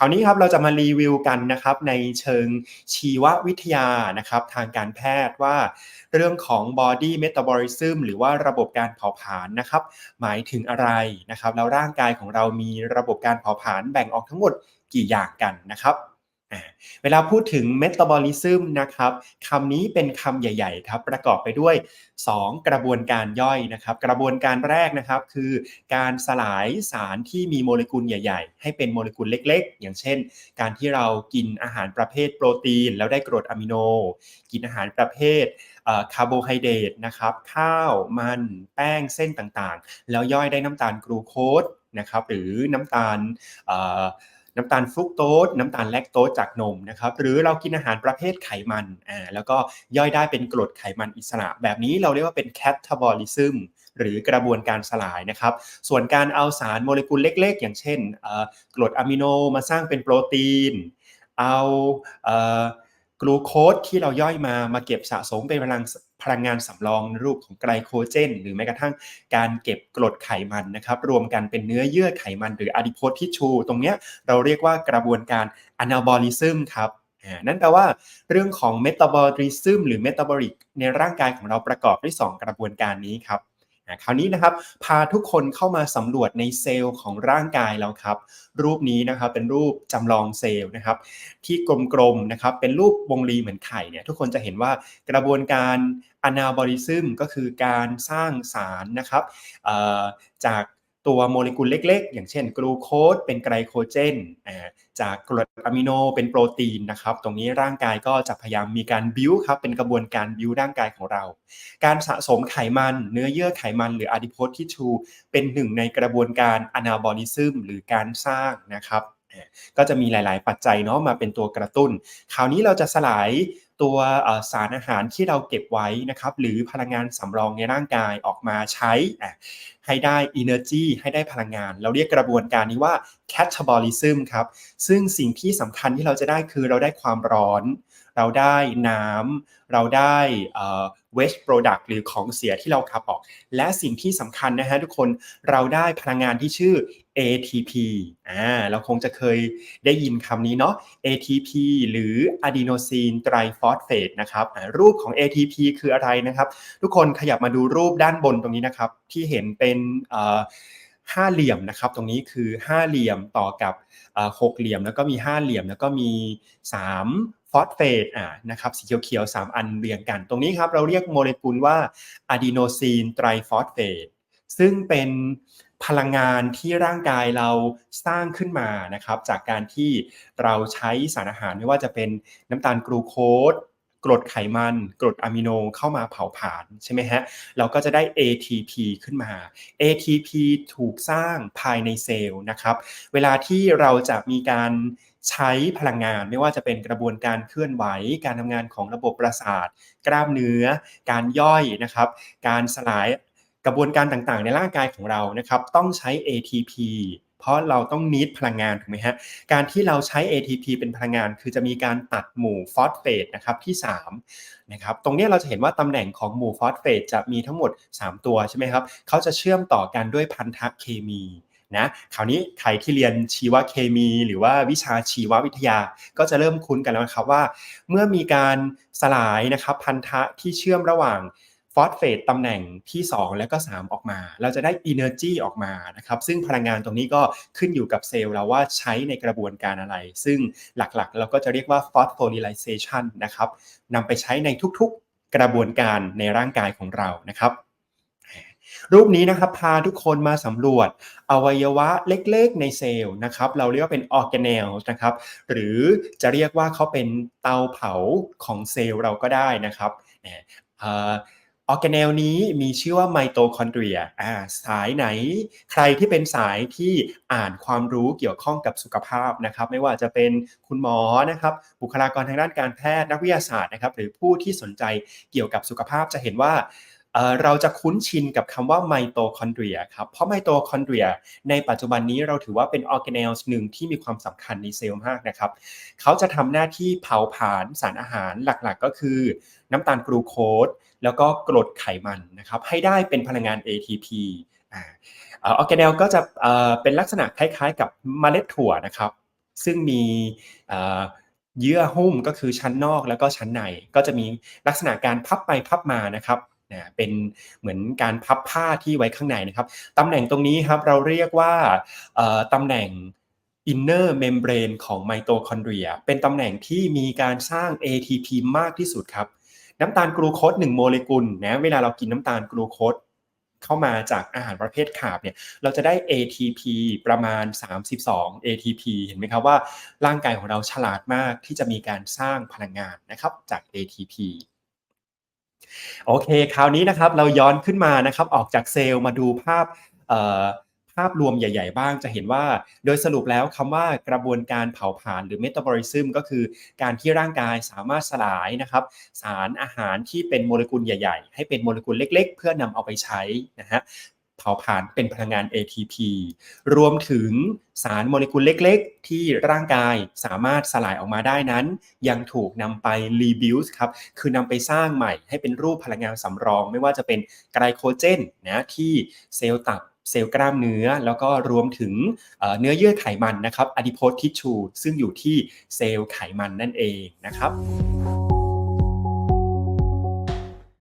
คราวนี้ครับเราจะมารีวิวกันนะครับในเชิงชีววิทยานะครับทางการแพทย์ว่า เรื่องของ body metabolism หรือว่าระบบการเผาผลาญนะครับ หมายถึงอะไรนะครับแล้วร่างกายของเรามีระบบการเผาผลาญแบ่งออกทั้งหมดกี่อย่างกันนะครับ เวลาพูดถึง metabolism นะครับคำนี้เป็นคำใหญ่ๆครับประกอบไปด้วย 2 กระบวนการย่อยนะครับ กระบวนการแรกนะครับคือการสลายสารที่มีโมเลกุลใหญ่ ๆ ให้เป็นโมเลกุลเล็กๆ อย่างเช่น การที่เรากินอาหารประเภทโปรตีน แล้วได้กรดอะมิโน กินอาหารประเภทคาร์โบไฮเดรตนะครับข้าวมันแป้งเส้นต่างๆ แล้วย่อยได้น้ำตาลกรูโคสนะครับหรือน้ำตาล น้ำตาลฟรุกโตสน้ำตาลแลคโตสจากนมนะครับหรือเรากินอาหารประเภทไขมันอ่าแล้วก็ย่อยได้เป็นกรดไขมันอิสระ แบบนี้เราเรียกว่าเป็นแคทบอลิซึมหรือกระบวนการสลายนะครับ ส่วนการเอาสารโมเลกุลเล็กๆ อย่างเช่นกรดอะมิโนมาสร้างเป็นโปรตีน เอากลูโคสที่เราย่อยมามาเก็บสะสมเป็นพลัง พลังงานสำรองรูปของไกลโคเจน หรือแม้กระทั่งการเก็บกรดไขมันนะครับรวมกันเป็นเนื้อเยื่อไขมันหรืออะดิโพทิชู ตรงนี้เราเรียกว่ากระบวนการอนาบอลิซึมครับนั่นแปลว่าเรื่องของเมตาบอลิซึมหรือเมตาบอลิกในร่างกายของเราประกอบด้วย 2 กระบวนการนี้ครับ คราวนี้นะครับพาทุกคนเข้ามาสำรวจในเซลล์ของร่างกายเราครับ รูปนี้นะครับเป็นรูปจำลองเซลล์นะครับ ที่กลมๆนะครับเป็นรูปวงรีเหมือนไข่เนี่ยทุกคนจะเห็นว่ากระบวนการอนาบอลิซึมก็คือการสร้างสารนะครับจาก ตัวโมเลกุลเล็กๆ อย่างเช่นกลูโคสเป็นไกลโคเจนจากกรดอะมิโนเป็นโปรตีนนะครับ ตรงนี้ร่างกายก็จะพยายามมีการบิวครับเป็นกระบวนการบิวร่างกายของเรา การสะสมไขมัน เนื้อเยื่อไขมันหรืออะดิโพสทิชูเป็นหนึ่งในกระบวนการอนาบอลิซึมหรือการสร้างนะครับ ก็จะมีหลาย ๆ ปัจจัยเนาะมาเป็นตัวกระตุ้น คราวนี้เราจะสลายตัวสารอาหารที่เราเก็บไว้นะครับหรือพลังงานสำรองในร่างกายออกมาใช้ให้ได้ energy ให้ได้พลังงาน เราเรียกกระบวนการนี้ว่า catabolism ครับซึ่งสิ่งที่สำคัญที่เราจะได้คือเราได้ความร้อน เราได้น้ำเราได้ waste product หรือของเสียที่เราขับออก และสิ่งที่สำคัญนะฮะทุกคนเราได้พลังงานที่ชื่อ ATP อ่าเราคงจะเคยได้ยินคำนี้เนาะ ATP หรือ adenosine triphosphate นะครับรูปของ ATP คืออะไรนะครับ ทุกคนขยับมาดูรูปด้านบนตรงนี้นะครับ ที่เห็นเป็นห้าเหลี่ยมนะครับตรงนี้คือห้าเหลี่ยมต่อกับหกเหลี่ยมแล้วก็มีห้าเหลี่ยมแล้วก็มีสาม ฟอสเฟตอ่านะครับสีเขียวๆ3 อันเรียงกัน ตรงนี้ครับเราเรียกโมเลกุลว่าอะดีโนซีนไตรฟอสเฟตซึ่งเป็นพลังงานที่ร่างกายเราสร้างขึ้นมานะครับจากการที่เราใช้สารอาหารไม่ว่าจะเป็นน้ำตาลกรูโคสกรดไขมัน กรดอะมิโนเข้ามาเผาผลาญใช่ไหมฮะเราก็จะได้ ATP ขึ้นมา ATP ถูกสร้างภายในเซลล์นะครับ เวลาที่เราจะมีการใช้พลังงานไม่ว่าจะเป็นกระบวนการเคลื่อนไหว การทำงานของระบบประสาท กล้ามเนื้อ การย่อยนะครับ การสลายกระบวนการต่างๆ ในร่างกายของเรานะครับต้องใช้ ATP เพราะเราต้องนิดพลังงานถูกไหมฮะ การที่เราใช้ ATP เป็นพลังงาน คือจะมีการตัดหมู่ฟอสเฟตนะครับที่3นะครับ ตรงนี้เราจะเห็นว่าตำแหน่งของหมู่ฟอสเฟตจะมีทั้งหมด 3 ตัวใช่ไหมครับ เขาจะเชื่อมต่อกันด้วยพันธะเคมี นะคราวนี้ใครที่เรียนชีวเคมีหรือว่าวิชาชีววิทยา ก็จะเริ่มคุ้นกันแล้วครับว่า เมื่อมีการสลายนะครับพันธะที่เชื่อมระหว่างฟอสเฟตตำแหน่งที่ 2 และก็ 3 ออกมา เราจะได้ Energy ออกมานะครับซึ่งพลังงานตรงนี้ก็ขึ้นอยู่กับเซลล์เราว่าใช้ในกระบวนการอะไร ซึ่งหลักๆ เราก็จะเรียกว่า phosphorylation นะครับนำไปใช้ในทุกๆกระบวนการในร่างกายของเรานะครับ รูปนี้นะครับพาทุกคนมาสำรวจอวัยวะเล็กๆในเซลล์นะครับเราเรียกว่าเป็นออร์แกเนลนะครับหรือจะเรียกว่าเขาเป็นเตาเผาของเซลล์เราก็ได้นะครับออร์แกเนลนี้มีชื่อว่าไมโตคอนเดรียสายไหน ใครที่เป็นสายที่อ่านความรู้เกี่ยวข้องกับสุขภาพนะครับ ไม่ว่าจะเป็นคุณหมอนะครับ บุคลากรทางด้านการแพทย์นักวิทยาศาสตร์นะครับ หรือผู้ที่สนใจเกี่ยวกับสุขภาพจะเห็นว่า เราจะคุ้นชินกับคำว่าไมโตคอนเดรียครับ เพราะไมโตคอนเดรียในปัจจุบันนี้เราถือว่าเป็นออร์แกเนลหนึ่งที่มีความสำคัญในเซลล์มากนะครับ เขาจะทำหน้าที่เผาผลาญสารอาหารหลักๆ ก็คือน้ำตาลกรูโคสแล้วก็กรดไขมันนะครับให้ได้เป็นพลังงาน ATP ออร์แกเนลก็จะเป็นลักษณะคล้ายๆ กับเมล็ดถั่วนะครับ ซึ่งมีเยื่อหุ้มก็คือชั้นนอกแล้วก็ชั้นใน ก็จะมีลักษณะการพับไปพับมานะครับ นะเป็นเหมือนการพับผ้าที่ไว้ข้างในนะครับตำแหน่งตรงนี้ครับเราเรียกว่าตำแหน่ง inner membrane ของไมโตคอนเดรีย เป็นตำแหน่งที่มีการสร้าง ATP มากที่สุดครับ น้ำตาลกลูโคส1โมเลกุลนะเวลาเรากินน้ำตาลกลูโคสเข้ามาจากอาหารประเภทขาบเนี่ยเราจะได้ ATP ประมาณ 32 ATP เห็นไหมครับว่าร่างกายของเราฉลาดมากที่จะมีการสร้างพลังงานนะครับจาก ATP โอเค คราวนี้นะครับเราย้อนขึ้นมานะครับออกจากเซลล์มาดูภาพภาพรวมใหญ่ ๆ บ้างจะเห็นว่า โดยสรุปแล้วคำว่ากระบวนการเผาผลาญหรือเมตาบอลิซึมก็คือการที่ร่างกายสามารถสลายนะครับ สารอาหารที่เป็นโมเลกุลใหญ่ ๆ ให้เป็นโมเลกุลเล็ก ๆ เพื่อนำเอาไปใช้นะฮะ เผาผลาญเป็นพลังงาน ATP รวมถึงสารโมเลกุลเล็กๆ ที่ร่างกายสามารถสลายออกมาได้นั้น ยังถูกนำไป rebuild ครับ คือนำไปสร้างใหม่ให้เป็นรูปพลังงานสำรอง ไม่ว่าจะเป็นไกลโคเจนนะที่เซลล์ตับเซลล์กล้ามเนื้อ แล้วก็รวมถึงเนื้อเยื่อไขมันนะครับ adipose tissue ซึ่งอยู่ที่เซลล์ไขมันนั่นเองนะครับ